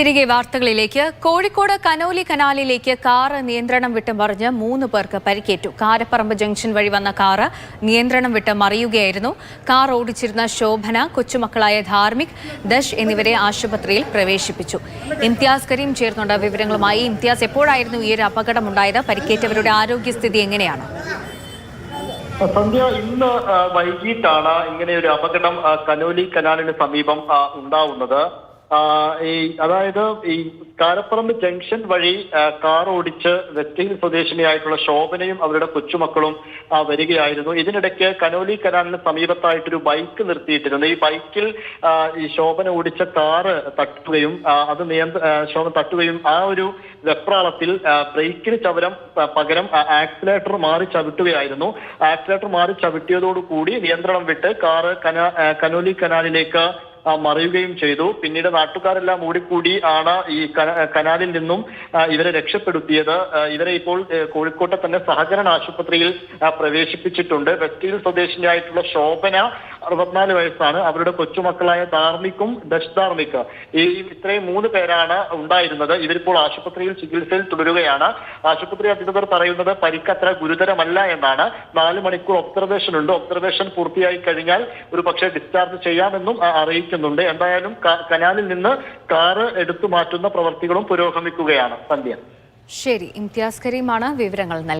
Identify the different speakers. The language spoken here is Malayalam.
Speaker 1: തിരികെ വാർത്തകളിലേക്ക്. കോഴിക്കോട് കനോലി കനാലിലേക്ക് കാറ് നിയന്ത്രണം വിട്ട് മറിഞ്ഞ് മൂന്ന് പേർക്ക് പരിക്കേറ്റു. കാരപ്പറമ്പ് ജംഗ്ഷൻ വഴി വന്ന കാറ് നിയന്ത്രണം വിട്ട് മറിയുകയായിരുന്നു. കാർ ഓടിച്ചിരുന്ന ശോഭന കൊച്ചുമക്കളായ ധാർമിക് ദശ് എന്നിവരെ ആശുപത്രിയിൽ പ്രവേശിപ്പിച്ചു. ഇംതിയാസ് കരീം ചേർന്നുണ്ട്. വിവരങ്ങളുമായി ഇംതിയാസ് എപ്പോഴായിരുന്നു ഈ ഒരു അപകടമുണ്ടായത്? പരിക്കേറ്റവരുടെ ആരോഗ്യസ്ഥിതി എങ്ങനെയാണ്?
Speaker 2: സന്ധ്യ ഇന്ന് വൈകിട്ടാണ് ഇങ്ങനെ ഒരു അപകടം കനോലി കനാലിന് സമീപം ഉണ്ടാവുന്നത്. ഈ അതായത് ഈ കാരപ്പറമ്പ് ജംഗ്ഷൻ വഴി കാർ ഓടിച്ച് വെസ്റ്റ് ഹിൽ സ്വദേശിനിയായിട്ടുള്ള ശോഭനയും അവരുടെ കൊച്ചുമക്കളും വരികയായിരുന്നു. ഇതിനിടയ്ക്ക് കനോലി കനാലിന് സമീപത്തായിട്ടൊരു ബൈക്ക് നിർത്തിയിട്ടിരുന്നു. ഈ ബൈക്കിൽ ഈ ശോഭന ഓടിച്ച കാറ് തട്ടുകയും അത് നിയന്ത്ര ശോഭന തട്ടുകയും ആ ഒരു വെപ്രാളത്തിൽ ബ്രേക്കിന് ചവരം പകരം ആക്സിലേറ്റർ മാറി ചവിട്ടുകയായിരുന്നു. ആക്സിലേറ്റർ മാറി ചവിട്ടിയതോടുകൂടി നിയന്ത്രണം വിട്ട് കാറ് കന കനോലി കനാലിലേക്ക് മറിയുകയും ചെയ്തു. പിന്നീട് നാട്ടുകാരെല്ലാം ഓടിക്കൂടി ആണ് ഈ കന- കനാലിൽ നിന്നും ഇവരെ രക്ഷപ്പെടുത്തിയത്. ഇവരെ ഇപ്പോൾ കോഴിക്കോട്ടെ തന്നെ സഹകരണ ആശുപത്രിയിൽ പ്രവേശിപ്പിച്ചിട്ടുണ്ട്. വെസ്റ്റ് ഹിൽ സ്വദേശിനിയായിട്ടുള്ള ശോഭന അറുപത്തിനാല് വയസ്സാണ്. അവരുടെ കൊച്ചുമക്കളായ ധാർമിക്കും ദശ് ധാർമിക് ഈ ഇത്രയും മൂന്ന് പേരാണ് ഉണ്ടായിരുന്നത്. ഇവരിപ്പോൾ ആശുപത്രിയിൽ ചികിത്സയിൽ തുടരുകയാണ്. ആശുപത്രി അധികൃതർ പറയുന്നത് പരിക്കത്ര ഗുരുതരമല്ല എന്നാണ്. നാല് മണിക്കൂർ ഒബ്സർവേഷൻ ഉണ്ട് ഒബ്സർവേഷൻ പൂർത്തിയായി കഴിഞ്ഞാൽ ഒരു പക്ഷേ ഡിസ്ചാർജ് ചെയ്യാമെന്നും അറിയിക്കുന്നുണ്ട്. എന്തായാലും കനാലിൽ നിന്ന് കാറ് എടുത്തു മാറ്റുന്ന പ്രവൃത്തികളും പുരോഗമിക്കുകയാണ്. സന്ധ്യ.
Speaker 1: ശരി ഇംതിയാസ് കരീമാണ് വിവരങ്ങൾ നൽകിയത്.